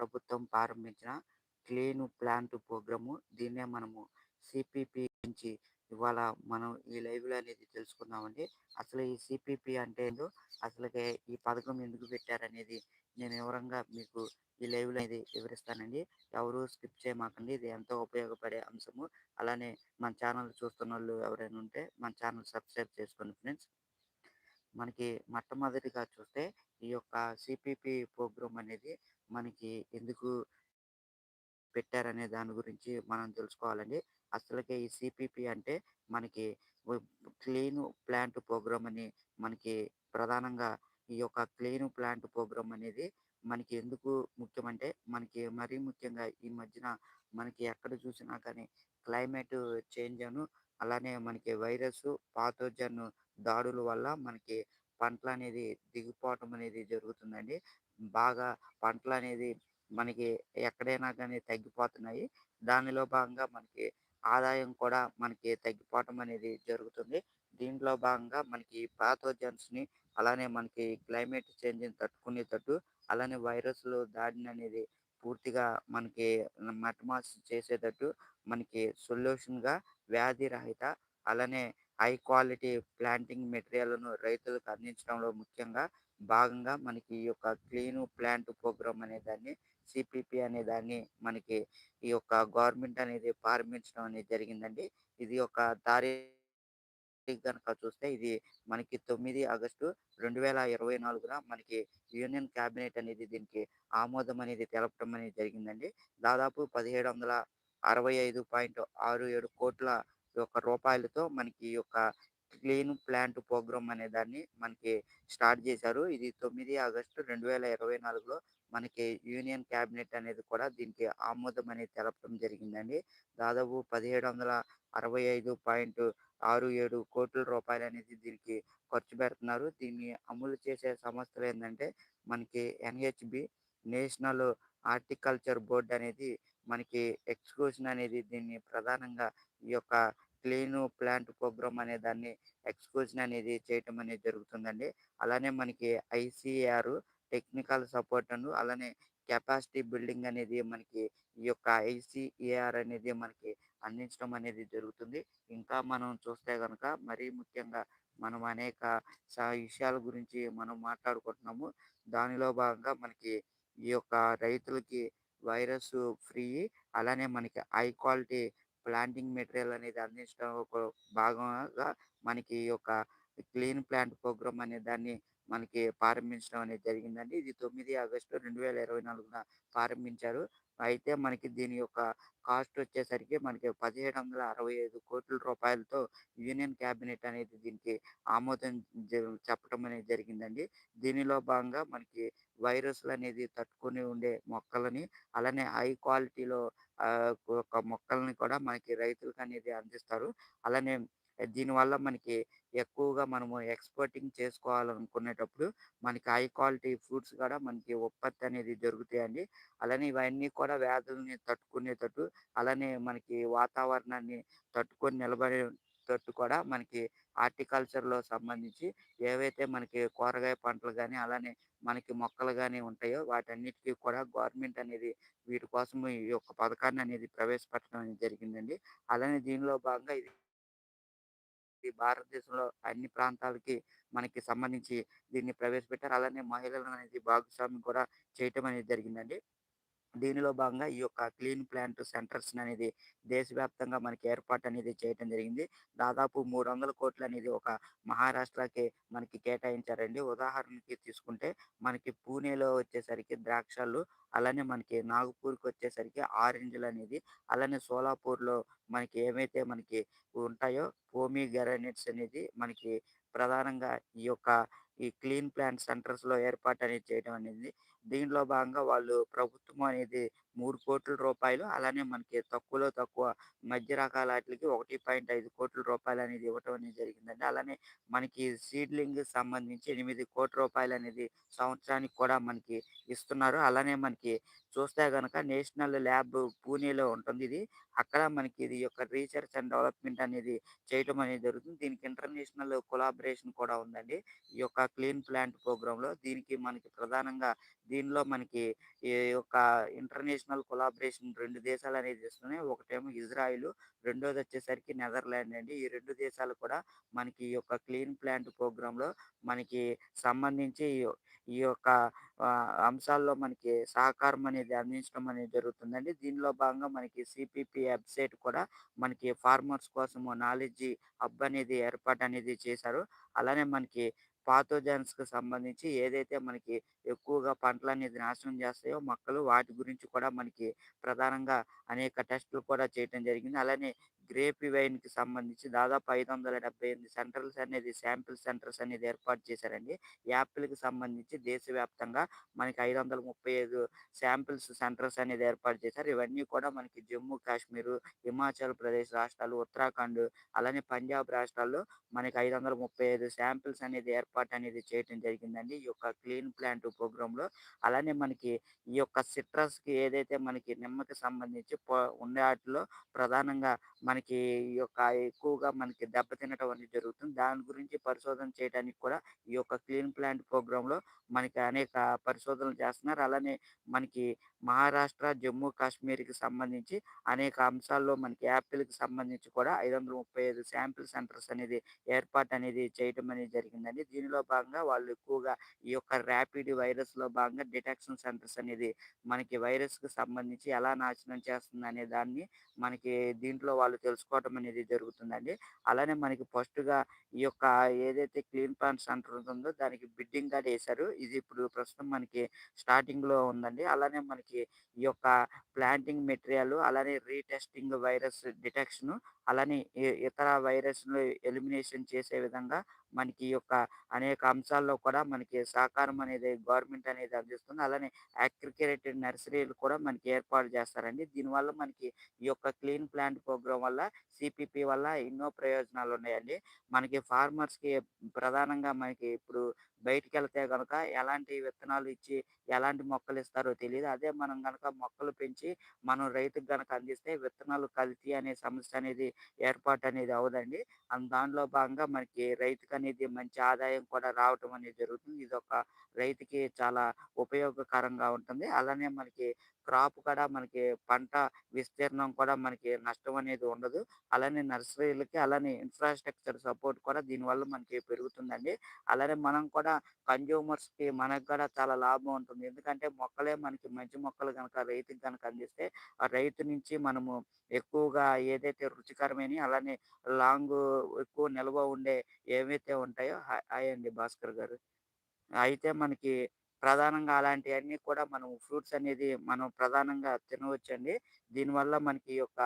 ప్రభుత్వం ప్రారంభించిన clean plant programme. దీన్నే మనము సిపిపి నుంచి ఇవాళ మనం ఈ లైవ్లో అనేది తెలుసుకుందామండి. అసలు ఈ సిపిపి అంటే ఏందో అసలు ఈ పథకం ఎందుకు పెట్టారనేది నేను వివరంగా మీకు ఈ లైవ్లో అనేది వివరిస్తానండి. ఎవరు స్కిప్ చేయమాకండి ఇది ఎంతో ఉపయోగపడే అంశము. అలానే మన ఛానల్ చూస్తున్న వాళ్ళు ఎవరైనా ఉంటే మన ఛానల్ సబ్స్క్రైబ్ చేసుకోండి ఫ్రెండ్స్. మనకి మొట్టమొదటిగా చూస్తే ఈ యొక్క సిపిపి ప్రోగ్రామ్ అనేది మనకి ఎందుకు పెట్టారనే దాని గురించి మనం తెలుసుకోవాలండి. అసలుకే ఈ సిపిపి అంటే మనకి క్లీన్ ప్లాంట్ ప్రోగ్రామ్ అని మనకి ప్రధానంగా ఈ యొక్క క్లీన్ ప్లాంట్ ప్రోగ్రామ్ అనేది మనకి ఎందుకు ముఖ్యమంటే మనకి మరీ ముఖ్యంగా ఈ మధ్యన మనకి ఎక్కడ చూసినా కానీ క్లైమేట్ చేంజ్ అను అలానే మనకి వైరస్ పాతోజన్ దాడుల వల్ల మనకి పంటలు అనేది దిగుపోవటం అనేది జరుగుతుందండి. బాగా పంటలు అనేది మనకి ఎక్కడైనా కానీ తగ్గిపోతున్నాయి. దానిలో భాగంగా మనకి ఆదాయం కూడా మనకి తగ్గిపోవటం అనేది జరుగుతుంది. దీంట్లో భాగంగా మనకి ని అలానే మనకి క్లైమేట్ చేంజ్ని తట్టుకునేటట్టు అలానే వైరస్లు దాడిని అనేది పూర్తిగా మనకి మటమాస్ చేసేటట్టు మనకి సొల్యూషన్గా వ్యాధి రహిత అలానే హై క్వాలిటీ ప్లాంటింగ్ మెటీరియల్ను రైతులకు అందించడంలో ముఖ్యంగా భాగంగా మనకి ఈ యొక్క క్లీన్ ప్లాంట్ ప్రోగ్రామ్ అనే దాన్ని సిపిపి అనే దాన్ని మనకి ఈ యొక్క గవర్నమెంట్ అనేది ప్రారంభించడం అనేది జరిగిందండి. ఇది ఒక దారి కనుక చూస్తే ఇది మనకి తొమ్మిది ఆగస్టు రెండు వేల ఇరవై నాలుగున మనకి యూనియన్ క్యాబినెట్ అనేది దీనికి ఆమోదం అనేది తెలపడం అనేది జరిగిందండి. దాదాపు పదిహేడు వందల అరవై ఐదు పాయింట్ ఆరు ఏడు కోట్ల యొక్క రూపాయలతో మనకి ఈ యొక్క క్లీన్ ప్లాంట్ ప్రోగ్రామ్ అనే దాన్ని మనకి స్టార్ట్ చేశారు. ఇది తొమ్మిది ఆగస్టు రెండు వేల ఇరవై నాలుగులో మనకి యూనియన్ క్యాబినెట్ అనేది కూడా దీనికి ఆమోదం అనేది తెలపడం జరిగిందండి. దాదాపు పదిహేడు వందల అరవై ఐదు పాయింట్ ఆరు ఏడు కోట్ల రూపాయలు అనేది దీనికి ఖర్చు పెడుతున్నారు. దీన్ని అమలు చేసే సంస్థలు ఏంటంటే మనకి ఎన్హెచ్బి నేషనల్ హార్టికల్చర్ బోర్డ్ అనేది మనకి ఎక్స్క్లూషన్ అనేది దీన్ని ప్రధానంగా ఈ యొక్క క్లీన్ ప్లాంట్ ప్రోగ్రామ్ అనే దాన్ని ఎక్స్క్లూషన్ అనేది చేయటం అనేది జరుగుతుందండి. అలానే మనకి ఐసీఆర్ టెక్నికల్ సపోర్ట్ అను అలానే కెపాసిటీ బిల్డింగ్ అనేది మనకి ఈ యొక్క ఐసిఏఆర్ అనేది మనకి అందించడం అనేది జరుగుతుంది. ఇంకా మనం చూస్తే కనుక మరీ ముఖ్యంగా మనం అనేక విషయాల గురించి మనం మాట్లాడుకుంటున్నాము. దానిలో భాగంగా మనకి ఈ యొక్క రైతులకి వైరస్ ఫ్రీ అలానే మనకి హై క్వాలిటీ ప్లాంటింగ్ మెటీరియల్ అనేది అందించడం ఒక భాగంగా మనకి ఈ యొక్క క్లీన్ ప్లాంట్ ప్రోగ్రామ్ అనే దాన్ని మనకి ప్రారంభించడం అనేది జరిగిందండి. ఇది తొమ్మిది ఆగస్టు రెండు వేల ఇరవై నాలుగున ప్రారంభించారు. అయితే మనకి దీని యొక్క కాస్ట్ వచ్చేసరికి మనకి పదిహేడు వందల అరవై ఐదు కోట్ల రూపాయలతో యూనియన్ క్యాబినెట్ అనేది దీనికి ఆమోదం చెప్పడం అనేది జరిగిందండి. దీనిలో భాగంగా మనకి వైరస్లు అనేది తట్టుకొని ఉండే మొక్కలని అలానే హై క్వాలిటీలో ఒక మొక్కల్ని కూడా మనకి రైతులకు అనేది అందిస్తారు. అలానే దీనివల్ల మనకి ఎక్కువగా మనము ఎక్స్పోర్టింగ్ చేసుకోవాలనుకునేటప్పుడు మనకి హై క్వాలిటీ ఫ్రూట్స్ కూడా మనకి ఉత్పత్తి అనేది జరుగుతాయండి అలానే ఇవన్నీ కూడా వ్యాధుల్ని తట్టుకునేటట్టు అలానే మనకి వాతావరణాన్ని తట్టుకొని నిలబడే తట్టు కూడా మనకి హార్టికల్చర్లో సంబంధించి ఏవైతే మనకి కూరగాయ పంటలు కానీ అలానే మనకి మొక్కలు కానీ ఉంటాయో వాటన్నిటికీ కూడా గవర్నమెంట్ అనేది వీటి కోసం ఈ యొక్క పథకాన్ని అనేది ప్రవేశపెట్టడం అనేది జరిగిందండి. అలానే దీనిలో భాగంగా ఇది భారతదేశంలో అన్ని ప్రాంతాలకి మనకి సంబంధించి దీన్ని ప్రవేశపెట్టారు. అలానే మహిళలను అనేది భాగస్వామ్యం కూడా చేయటం అనేది జరిగిందండి. దీనిలో భాగంగా ఈ యొక్క క్లీన్ ప్లాంట్ సెంటర్స్ అనేది దేశవ్యాప్తంగా మనకి ఏర్పాటు అనేది చేయడం జరిగింది. దాదాపు మూడు వందల కోట్లు అనేది ఒక మహారాష్ట్రకి మనకి కేటాయించారండి. ఉదాహరణకి తీసుకుంటే మనకి పూణేలో వచ్చేసరికి ద్రాక్షలు అలానే మనకి నాగపూర్కి వచ్చేసరికి ఆరెంజ్లు అనేది అలానే సోలాపూర్లో మనకి ఏమైతే మనకి ఉంటాయో పోమీ గ్రానైట్స్ అనేది మనకి ప్రధానంగా ఈ యొక్క ఈ క్లీన్ ప్లాంట్ సెంటర్స్లో ఏర్పాటు అనేది చేయడం అనేది దీనిలో భాగంగా వాళ్ళు ప్రభుత్వం అనేది మూడు కోట్ల రూపాయలు. అలానే మనకి తక్కువలో తక్కువ మధ్య రకాల వాటికి ఒకటి పాయింట్ ఐదు కోట్ల రూపాయలు అనేది ఇవ్వటం అనేది జరిగిందండి. అలానే మనకి సీడ్లింగ్ సంబంధించి ఎనిమిది కోట్ల రూపాయలు అనేది సంవత్సరానికి కూడా మనకి ఇస్తున్నారు. అలానే మనకి చూస్తే కనుక నేషనల్ ల్యాబ్ పూణేలో ఉంటుంది ఇది. అక్కడ మనకి ఇది యొక్క రీసెర్చ్ అండ్ డెవలప్మెంట్ అనేది చేయటం అనేది జరుగుతుంది. దీనికి ఇంటర్నేషనల్ కొలాబరేషన్ కూడా ఉందండి. ఈ యొక్క క్లీన్ ప్లాంట్ ప్రోగ్రాంలో దీనికి మనకి ప్రధానంగా దీనిలో మనకి ఈ యొక్క ఇంటర్నేషనల్ కొలాబరేషన్ 2 దేశాలనేది ఇస్తున్నాయి. ఒకటేమో ఇజ్రాయిల్, రెండోది వచ్చేసరికి నెదర్లాండ్ అండి. ఈ రెండు దేశాలు కూడా మనకి ఈ యొక్క క్లీన్ ప్లాంట్ ప్రోగ్రాంలో మనకి సంబంధించి ఈ యొక్క అంశాల్లో మనకి సహకారం అనేది అందించడం అనేది జరుగుతుందండి. దీనిలో భాగంగా మనకి సిపిపి వెబ్‌సైట్ కూడా మనకి ఫార్మర్స్ కోసము నాలెడ్జ్ హబ్ అనేది ఏర్పాటు అనేది చేశారు. అలానే మనకి పాథోజన్స్‌కి సంబంధించి ఏదైతే మనకి ఎక్కువగా పంటలు అనేది నాశనం చేస్తాయో మొక్కలు వాటి గురించి కూడా మనకి ప్రధానంగా అనేక టెస్టులు కూడా చేయటం జరిగింది. అలానే గ్రేప్ వైన్‌కి సంబంధించి దాదాపు 578 సెంటర్స్ అనేది శాంపిల్ సెంటర్స్ అనేది ఏర్పాటు చేశారండి. యాపిల్‌కి సంబంధించి దేశవ్యాప్తంగా మనకి 535 శాంపిల్స్ సెంటర్స్ అనేది ఏర్పాటు చేశారు. ఇవన్నీ కూడా మనకి జమ్మూ కాశ్మీర్ హిమాచల్ ప్రదేశ్ రాష్ట్రాలు, ఉత్తరాఖండ్ అలానే పంజాబ్ రాష్ట్రాల్లో మనకి 535 శాంపిల్స్ అనేది ఏర్పాటు అనేది చేయడం జరిగిందండి. ఈ యొక్క క్లీన్ ప్లాంట్ ప్రోగ్రామ్‌లో. అలానే మనకి ఈ యొక్క సిట్రస్‌కి ఏదైతే మనకి నిమ్మకి సంబంధించి ఉన్న వాటిలో ప్రధానంగా మనకి మనకి ఈ యొక్క ఎక్కువగా మనకి దెబ్బతినటం అనేది జరుగుతుంది. దాని గురించి పరిశోధన చేయడానికి కూడా ఈ యొక్క క్లీన్ ప్లాంట్ ప్రోగ్రామ్‌లో మనకి అనేక పరిశోధనలు చేస్తున్నారు. అలానే మనకి మహారాష్ట్ర, జమ్మూ కాశ్మీర్‌కి సంబంధించి అనేక అంశాల్లో మనకి యాపిల్‌కి సంబంధించి కూడా 535 శాంపిల్ సెంటర్స్ అనేది ఏర్పాటు అనేది చేయటం అనేది జరిగిందండి. దీనిలో భాగంగా వాళ్ళు ఎక్కువగా ఈ యొక్క ర్యాపిడ్ వైరస్‌లో భాగంగా డిటెక్షన్ సెంటర్స్ అనేది మనకి వైరస్‌కి సంబంధించి ఎలా నాశనం చేస్తుందనే దాన్ని మనకి దీంట్లో వాళ్ళు తెలుసుకోవటం అనేది జరుగుతుందండి. అలానే మనకి ఫస్ట్‌గా ఈ యొక్క ఏదైతే క్లీన్ ప్లాంట్ సెంటర్ ఉంటుందో దానికి బిడ్డింగ్ కూడా వేశారు ఇది ఇప్పుడు ప్రస్తుతం మనకి స్టార్టింగ్‌లో ఉందండి. అలానే మనకి ఈ యొక్క ప్లాంటింగ్ మెటీరియల్ అలానే రీటెస్టింగ్ వైరస్ డిటెక్షన్ అలానే ఇతర వైరస్ ఎలిమినేషన్ చేసే విధంగా మనకి ఈ యొక్క అనేక అంశాల్లో కూడా మనకి సహకారం అనేది గవర్నమెంట్ అనేది అందిస్తుంది. అలానే అగ్రికేటెడ్ నర్సరీలు కూడా మనకి ఏర్పాటు చేస్తారండి. దీనివల్ల మనకి ఈ యొక్క క్లీన్ ప్లాంట్ ప్రోగ్రామ్ వల్ల సిపిపి వల్ల ఎన్నో ప్రయోజనాలు ఉన్నాయండి. మనకి ఫార్మర్స్‌కి ప్రధానంగా మనకి ఇప్పుడు బయటికి వెళ్తే కనుక ఎలాంటి విత్తనాలు ఇచ్చి, ఎలాంటి మొక్కలు ఇస్తారో తెలియదు అదే మనం కనుక మొక్కలు పెంచి మనం రైతుకు గనక అందిస్తే విత్తనాలు కల్తీ అనే సమస్య అనేది ఏర్పాటు అనేది అవదండి అండ్ దానిలో భాగంగా మనకి రైతుకు అనేది మంచి ఆదాయం కూడా రావటం అనేది జరుగుతుంది. ఇది ఒక రైతుకి చాలా ఉపయోగకరంగా ఉంటుంది. అలానే మనకి క్రాప్ కూడా మనకి పంట విస్తీర్ణం కూడా మనకి నష్టం అనేది ఉండదు. అలానే నర్సరీలకి అలానే ఇన్‌ఫ్రాస్ట్రక్చర్ సపోర్ట్ కూడా దీనివల్ల మనకి పెరుగుతుందండి. అలానే మనం కూడా కన్జ్యూమర్స్‌కి మనకు కూడా చాలా లాభం ఉంటుంది. ఎందుకంటే మొక్కలే మనకి మంచి మొక్కలు కనుక రైతుకి కనుక అందిస్తే ఆ రైతు నుంచి మనము ఎక్కువగా ఏదైతే రుచికరమైన అలానే లాంగ్ ఎక్కువ నిల్వ ఉండే ఏవైతే ఉంటాయో హాయ్ హాయ్ అండి భాస్కర్ గారు. అయితే మనకి ప్రధానంగా అలాంటివన్నీ కూడా మనం ఫ్రూట్స్ అనేది మనం ప్రధానంగా తినవచ్చండి. దీనివల్ల మనకి యొక్క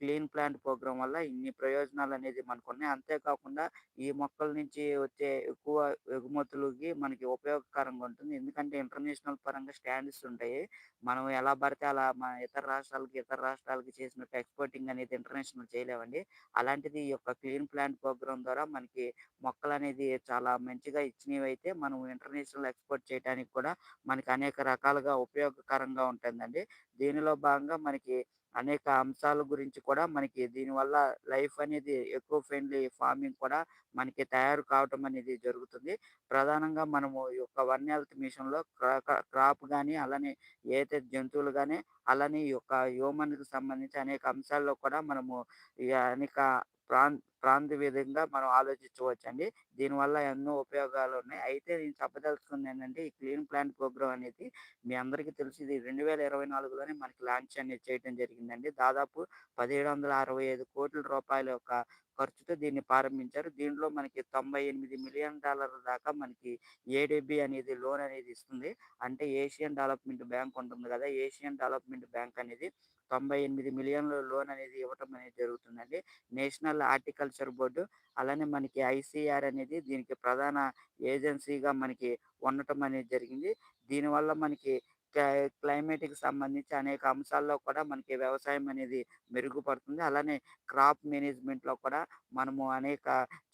క్లీన్ ప్లాంట్ ప్రోగ్రామ్ వల్ల ఇన్ని ప్రయోజనాలు అనేది మనకు ఉన్నాయి అంతేకాకుండా ఈ మొక్కల నుంచి వచ్చే ఎక్కువ ఎగుమతులకి మనకి ఉపయోగకరంగా ఉంటుంది. ఎందుకంటే ఇంటర్నేషనల్ పరంగా స్టాండర్డ్స్ ఉంటాయి. మనం ఎలా పడితే అలా మన ఇతర రాష్ట్రాలకి, ఇతర రాష్ట్రాలకి చేసినట్టు ఎక్స్‌పోర్టింగ్ అనేది ఇంటర్నేషనల్ చేయలేమండి. అలాంటిది ఈ యొక్క క్లీన్ ప్లాంట్ ప్రోగ్రామ్ ద్వారా మనకి మొక్కలు అనేది చాలా మంచిగా ఇచ్చినవి అయితే మనం ఇంటర్నేషనల్ ఎక్స్‌పోర్ట్ చేయడానికి కూడా మనకి అనేక రకాలుగా ఉపయోగకరంగా ఉంటుందండి. దీనిలో భాగంగా మనకి అనేక అంశాల గురించి కూడా మనకి దీనివల్ల లైఫ్ అనేది ఎక్కువ ఫ్రెండ్లీ ఫార్మింగ్ కూడా మనకి తయారు కావటం అనేది జరుగుతుంది. ప్రధానంగా మనము ఈ యొక్క వన్ హెల్త్ మిషన్‌లో క్రా క్రాప్ కానీ అలానే ఏదైతే జంతువులు కానీ అలానే ఈ యొక్క హ్యూమన్‌కి సంబంధించి అనేక అంశాల్లో కూడా మనము ఈ అనేక ప్రాం ప్రాంత విధంగా మనం ఆలోచించవచ్చండి. దీనివల్ల ఎన్నో ఉపయోగాలు ఉన్నాయి అయితే నేను చెప్పదలుచుకుంది ఏంటంటే ఈ క్లీన్ ప్లాంట్ ప్రోగ్రామ్ అనేది మీ అందరికీ తెలిసి ఇది 2024లోనే మనకి లాంచ్ అనేది చేయడం జరిగిందండి. దాదాపు పదిహేడు వందల అరవై ఐదు కోట్ల రూపాయల యొక్క ఖర్చుతో దీన్ని ప్రారంభించారు. దీంట్లో మనకి $98,000,000 దాకా మనకి ఏడిబి అనేది లోన్ అనేది ఇస్తుంది. అంటే ఏషియన్ డెవలప్‌మెంట్ బ్యాంక్ ఉంటుంది కదా ఏషియన్ డెవలప్‌మెంట్ బ్యాంక్ అనేది 98,000,000 లోన్ అనేది ఇవ్వటం అనేది జరుగుతుందండి. నేషనల్ హార్టికల్చర్ బోర్డు అలానే మనకి ఐసీఆర్ అనేది దీనికి ప్రధాన ఏజెన్సీగా మనకి ఉండటం అనేది జరిగింది. దీనివల్ల మనకి క్లైమేట్‌కి సంబంధించి అనేక అంశాల్లో కూడా మనకి వ్యవసాయం అనేది మెరుగుపడుతుంది. అలానే క్రాప్ మేనేజ్‌మెంట్‌లో కూడా మనము అనేక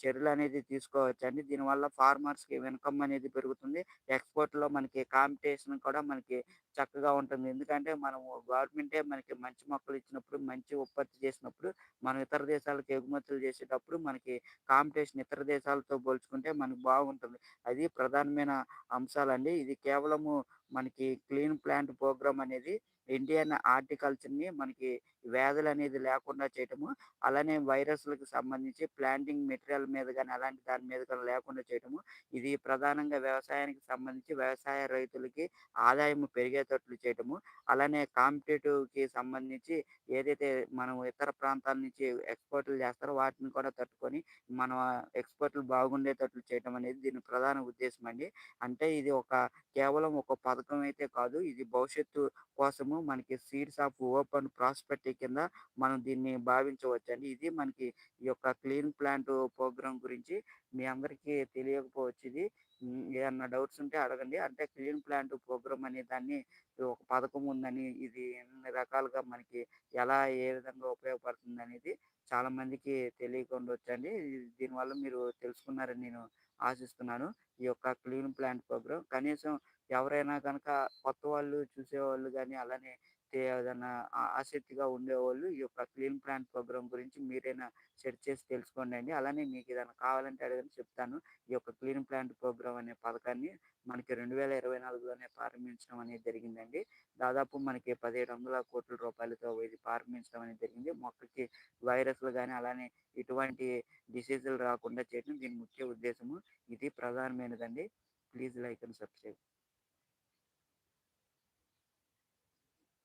చర్యలు అనేది తీసుకోవచ్చండి. దీనివల్ల ఫార్మర్స్‌కి ఇన్‌కమ్ అనేది పెరుగుతుంది. ఎక్స్‌పోర్ట్‌లో మనకి కాంపిటీషన్ కూడా మనకి చక్కగా ఉంటుంది. ఎందుకంటే మనము గవర్నమెంటే మనకి మంచి మొక్కలు ఇచ్చినప్పుడు, మంచి ఉత్పత్తి చేసినప్పుడు, మనం ఇతర దేశాలకు ఎగుమతులు చేసేటప్పుడు మనకి కాంపిటీషన్ ఇతర దేశాలతో పోల్చుకుంటే మనకు బాగుంటుంది. అది ప్రధానమైన అంశాలండి. ఇది కేవలము మనకి క్లీన్ ప్లాంట్ ప్రోగ్రామ్ అనేది ఇండియన్ హార్టికల్చర్‌ని మనకి వ్యాధులు అనేది లేకుండా చేయటము, అలానే వైరస్‌లకు సంబంధించి ప్లాంటింగ్ మెటీరియల్ మీద కానీ అలాంటి దాని మీద కానీ లేకుండా చేయటము. ఇది ప్రధానంగా వ్యవసాయానికి సంబంధించి వ్యవసాయ రైతులకి ఆదాయం పెరిగేటట్లు చేయటము. అలానే కాంపిటేటివ్‌కి సంబంధించి ఏదైతే మనం ఇతర ప్రాంతాల నుంచి ఎక్స్‌పోర్ట్‌లు చేస్తారో వాటిని కూడా తట్టుకొని మనం ఎక్స్‌పోర్ట్‌లు బాగుండేటట్లు చేయటం అనేది దీని ప్రధాన ఉద్దేశం అండి. అంటే ఇది ఒక కేవలం ఒక పథకం అయితే కాదు. ఇది భవిష్యత్తు కోసము మనకి సీడ్స్ ఆఫ్ ఓపెన్ ప్రాస్పెక్ట్ కింద మనం దీన్ని భావించవచ్చండి. ఇది మనకి ఈ యొక్క క్లీన్ ప్లాంట్ ప్రోగ్రామ్ గురించి మీ అందరికీ తెలియకపోవచ్చు ఇది. ఏమన్నా డౌట్స్ ఉంటే అడగండి. అంటే క్లీన్ ప్లాంట్ ప్రోగ్రామ్ అనే దాన్ని ఒక పథకం ఉందని, ఇది ఎన్ని రకాలుగా మనకి ఎలా, ఏ విధంగా ఉపయోగపడుతుందనేది చాలా మందికి తెలియకుండా వచ్చండి దీనివల్ల మీరు తెలుసుకున్నారని నేను ఆశిస్తున్నాను. ఈ యొక్క క్లీన్ ప్లాంట్ ప్రోగ్రామ్. కనీసం ఎవరైనా కనుక కొత్త వాళ్ళు చూసేవాళ్ళు కానీ అలానే ఏదైనా ఆసక్తిగా ఉండేవాళ్ళు ఈ యొక్క క్లీన్ ప్లాంట్ ప్రోగ్రామ్ గురించి మీరైనా సెర్చ్ చేసి తెలుసుకోండి అండి అలానే మీకు ఏదైనా కావాలంటే అడగని చెప్తాను. ఈ యొక్క క్లీన్ ప్లాంట్ ప్రోగ్రామ్ అనే పథకాన్ని మనకి 2024లోనే ప్రారంభించడం అనేది జరిగిందండి. దాదాపు మనకి 1700 రూపాయలతో ఇది ప్రారంభించడం అనేది జరిగింది. మొక్కకి వైరస్‌లు కానీ అలానే ఇటువంటి డిసీజులు రాకుండా చేయడం దీని ముఖ్య ఉద్దేశము. ఇది ప్రధానమైనదండి. Please like and subscribe.